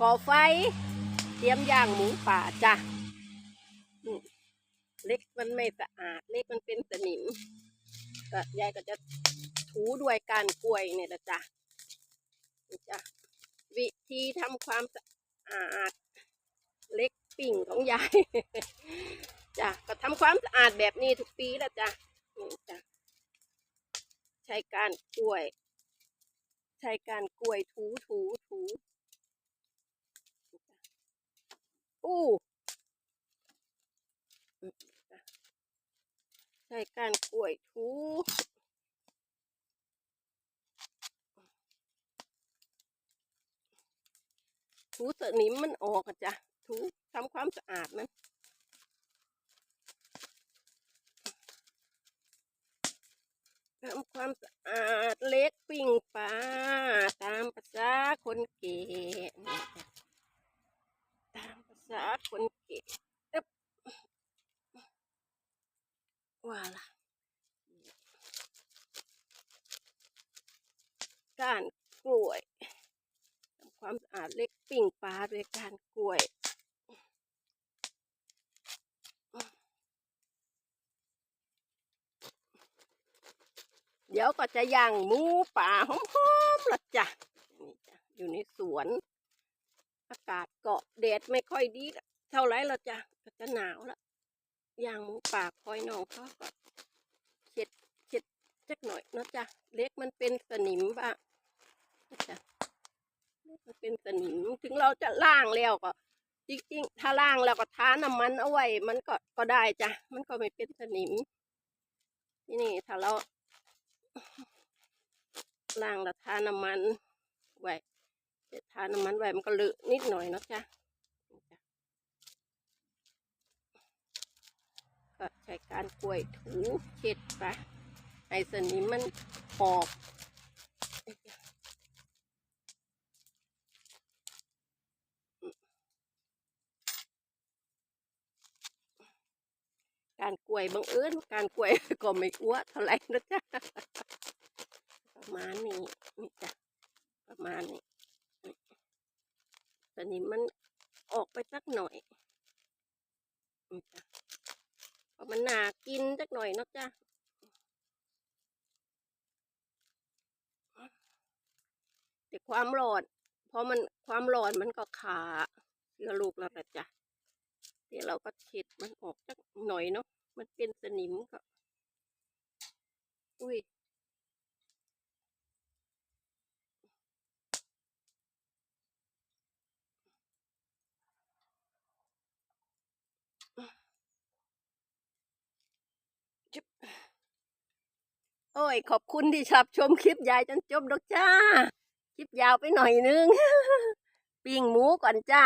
ก่อไฟ เตรียมย่างหมูป่าจ้ะเล็กมันไม่สะอาด เล็กมันเป็นสนิมก็ยายก็จะถูด้วยการกล้วยเนี่ยนะจ๊ะนี่จ้ะวิธีทำความสะอาด เล็กปิ่งของยายจ้ะก็ทำความสะอาดแบบนี้ทุกปีล้วจ้ะนี่จ้ะใช้การกล้วย ใช้การกล้วยถูถูถู อู้ใช้การกล้วยถูถูสนิมมันออกอะจ้ะถูทำความสะอาดมันทำความสะอาดเล็ก ษาคนเก๋เอ๊บว่าล่ะกานกล้วยทำความสะอาดเล็กปิ้งปลาด้วยกานกล้วยเดี๋ยวก็จะย่างหมูป่าหอมๆละจ้ะนี่จ้ะ อยู่ในสวน อากาศเกาะแดดไม่ค่อยดี เท่าไรละจ้ะก็จะหนาวละย่างหมูป่าคอยน้องเขาก็เช็ดเช็ดจักหน่อยนะจ้ะเล็กมันเป็นสนิมบ้างนะจ้ะมันเป็นสนิมถึงเราจะล่างแล้วก็ จริงๆ ถ้าล่างแล้วก็ทาน้ำมันเอาไว้มันก็ก็ได้จ้ะมันก็ไม่เป็นสนิมที่นี่ถ้าเราล้างแล้วทาน้ำมันไว้เดี๋ยว ทาน้ำมันไว้มันก็เลอะนิดหน่อยนะจ้ะก็ใช้การกล้วยถูเช็ดไปให้สนิมมันออกการกล้วยบังเอิญการกล้วยก็ไม่อ้วเท่าไหร่นะจ๊ะประมาณนี้นี่จ้ะประมาณนี้ อนนี้มันออกไปสักหน่อยจ้ะพราะมันหนากินสักหน่อยเนาะจ้ะแต่ความร้อนเพราะมันความร้อนมันก็ขาเชื้อลูกแล้วละจ้ะเดี๋ยวเราก็เช็ดมันออกสักหน่อยเนาะมันเป็นสนิมก็อุ้ย โอ้ย ขอบคุณที่ชับชมคลิปยายจนจบดอกจ้า คลิปยาวไปหน่อยนึง ปิ้งหมูก่อนจ้า